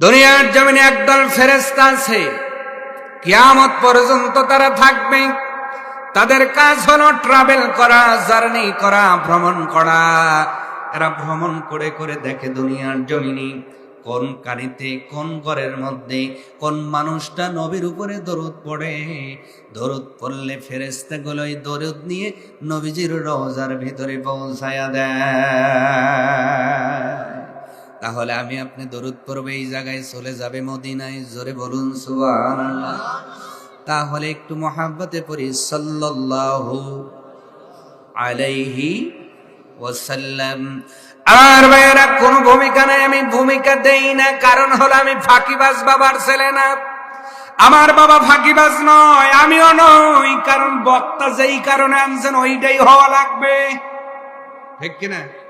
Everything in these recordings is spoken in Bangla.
দুনিয়ার জমিনে একদল ফেরেস্তা আছে। কিয়ামত পর্যন্ত তারা থাকবে। তাদের কাজ হলো ট্রাভেল করা জার্নি করা, ভ্রমণ করা। এরা ভ্রমণ করে করে দেখে দুনিয়ার জমিনে কোন কানিতে, কোন ঘরের মধ্যে, কোন মানুষটা নবীর উপরে দরুদ পড়ে। দরুদ পড়লে ফেরেস্তা গুলোই দরুদ নিয়ে নবীজির রোজার ভিতরে পৌঁছায়া দেয়। তাহলে আমি আপনি দরুদ পড়বে এই জায়গায় চলে যাবে মদিনায়। জোরে বলুন, সুবহানাল্লাহ। তাহলে একটু মহাব্বতে পড়ি। সাল্লাল্লাহু আলাইহি ওয়াসাল্লাম। আমার ভাইয়েরা, কোনো ভূমিকা নাই, আমি ভূমিকা দেই না। কারণ হলো আমি ফাঁকিবাজ বাবার ছেলে না। আমার বাবা ফাঁকিবাজ নয়, আমিও নই। কারণ বক্তা যেই কারণে আনছেন, ওইটাই হওয়া লাগবে। ঠিক কিনা?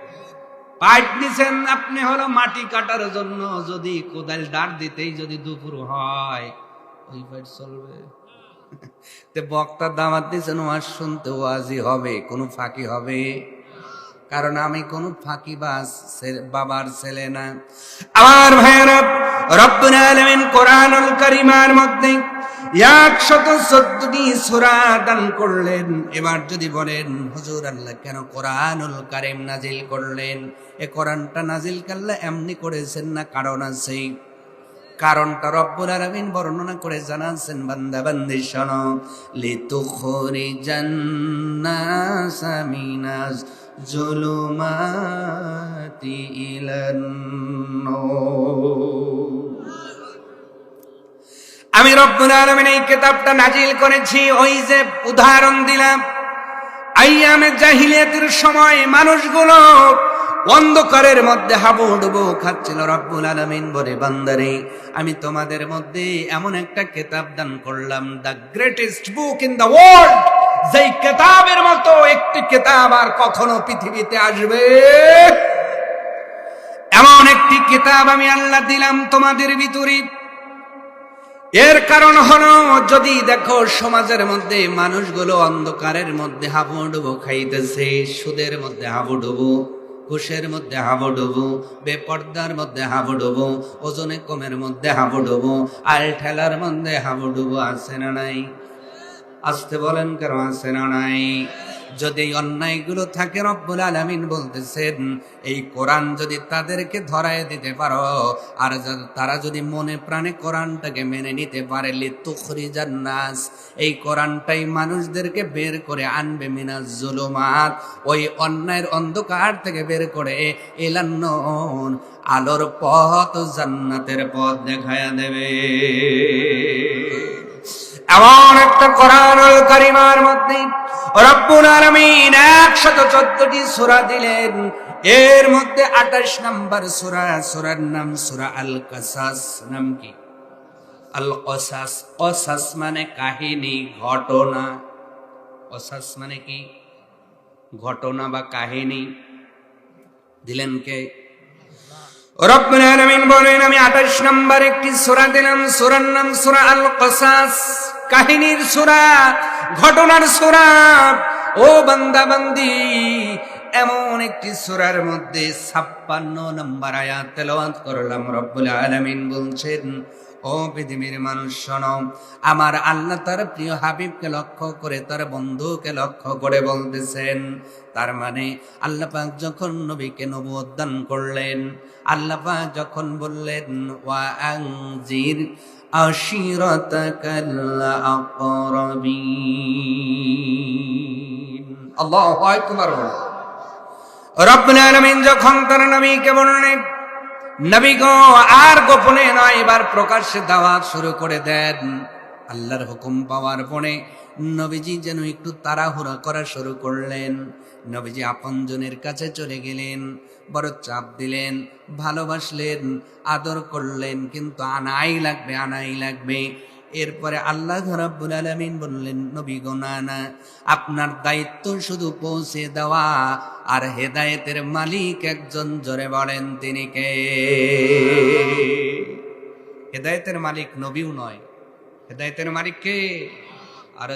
পাইপ নিছেন আপনি হলো মাটি কাটার জন্য। যদি কোদাল দাঁড় দিতেই যদি দুপুর হয়, ওই পাইপ চলবে। তে বক্তার দামাত দিয়েছেন ওয়াজ শুনতে ওয়াজি হবে, কোনো ফাঁকি হবে? কারণ আমি কোন ছে- বাবার ছেলে না। আমার ভাইয়েরা, রব্বুল আলামিন কোরআনুল কারিমার মধ্যে একশত চোদ্দটি সূরা দান করলেন। এবার যদি বলেন, হুজুর আল্লাহ কেন কোরআনুল কারিম নাজিল করলেন? এ কোরআনটা নাজিল করলে এমনি করেছেন না, কারণ আছে। কারণটা রব্বুল আলামিন বর্ণনা করে জানাচ্ছেন, বান্দা, বান্দি, শোনো লিতুখরিজান নাস মিনাস জুলুমাতি ইলান আমি রব্বুল আলমিন এই কিতাবটা নাজিল করেছি, ওই যে উদাহরণ দিলাম। আইয়ামে জাহিলিয়াতের সময় মানুষগুলো অন্ধকারের মধ্যে হাবুডুবু খাচ্ছিল, রব্বুল আলমিন বলে, বান্দারে, আমি তোমাদের মধ্যে এমন একটা কেতাব দান করলাম, the greatest book in the world. যেই কেতাবের মতো একটি কেতাব আর কখনো পৃথিবীতে আসবে। এমন একটি কেতাব আমি আল্লাহ দিলাম তোমাদের ভিতরে। এর কারণ হলো, যদি দেখো সমাজের মধ্যে মানুষগুলো অন্ধকারের মধ্যে হাবুডুবু খাইতেছে, সুদের মধ্যে হাবুডুবু ঘুষের মধ্যে হাবুডুবু বেপর্দার মধ্যে হাবুডুবু ওজনে কমের মধ্যে হাবুডুবু আল ঠেলার মধ্যে হাবুডুবু আছে না নাই? আসতে বলেন কেন আছে না নাই? যদি অন্যায়গুলো থাকে রব্বুল আলামিন বলতেছেন, এই কোরআন যদি তাদেরকে ধরায় দিতে পারো, আর তারা যদি মনে প্রাণে কোরআনটাকে মেনে নিতে পারে, লিতুখরিজান নাস, এই কোরআনটাই মানুষদেরকে বের করে আনবে মিনাজ জুলুমাত। ওই অন্যায়ের অন্ধকার থেকে বের করে এলান্নন আলোর পথ জান্নাতের পথ দেখায়া দেবে। এমন একটা কোরআনুল কারিমার মধ্যে রব্বুল আলামিন একশত চোদ্দটি সূরা দিলেন। এর মধ্যে আঠাশ নাম্বার সূরা, সূরার নাম সূরা আল কাসাস নাম কি? আল কসাস কসাস মানে কাহিনী, ঘটনা। কসাস মানে কি? ঘটনা বা কাহিনী। দিলেন কে? রব্বুল আলামিন বলেন, আমি 28 নম্বর একটি সূরা দিলাম। সূরার নাম সূরা আল কসাস কাহিনীর সুরা, ঘটনার সুরা। ও বান্দা বান্দি এমন একটি সুরার মধ্যে 56 নম্বর আয়াত তেলাওয়াত করলাম, রব্বুল আলামিন বলছেন ও পৃথিবীর মানুষ, শোনো। আমার আল্লাহ তার প্রিয় হাবিবকে লক্ষ্য করে, তার বন্ধুকে লক্ষ্য করে বলতেছেন, তার মানে আল্লাহ পাক যখন নবীকে নবুয়ত দান করলেন, আল্লাহ যখন বললেন, ওয়া আনজির আশিরাতাকাল আকরাবিন। আল্লাহু আকবার। রব্বুল যখন তার নবীকে বললেন নবী গো, আর গোপনে নয়, এবার প্রকাশ্যে দাওয়াত শুরু করে দেন। আল্লাহর হুকুম পাওয়ার পরে নবীজি যেন একটু তাড়াহুড়া করা শুরু করলেন। নবীজি আপনজনের কাছে চলে গেলেন, বড় চাপ দিলেন, ভালোবাসলেন, আদর করলেন, কিন্তু আনাই লাগবে আনাই লাগবে। এরপরে আল্লাহ রাব্বুল আলামিন বললেন, নবী গো, না না, আপনার দায়িত্ব শুধু পৌঁছে দেওয়া, আর হেদায়েতের মালিক একজন জোরে বলেন, তিনি কে? হেদায়েতের মালিক নবীও নয়, হেদায়েতের মালিক কে? আর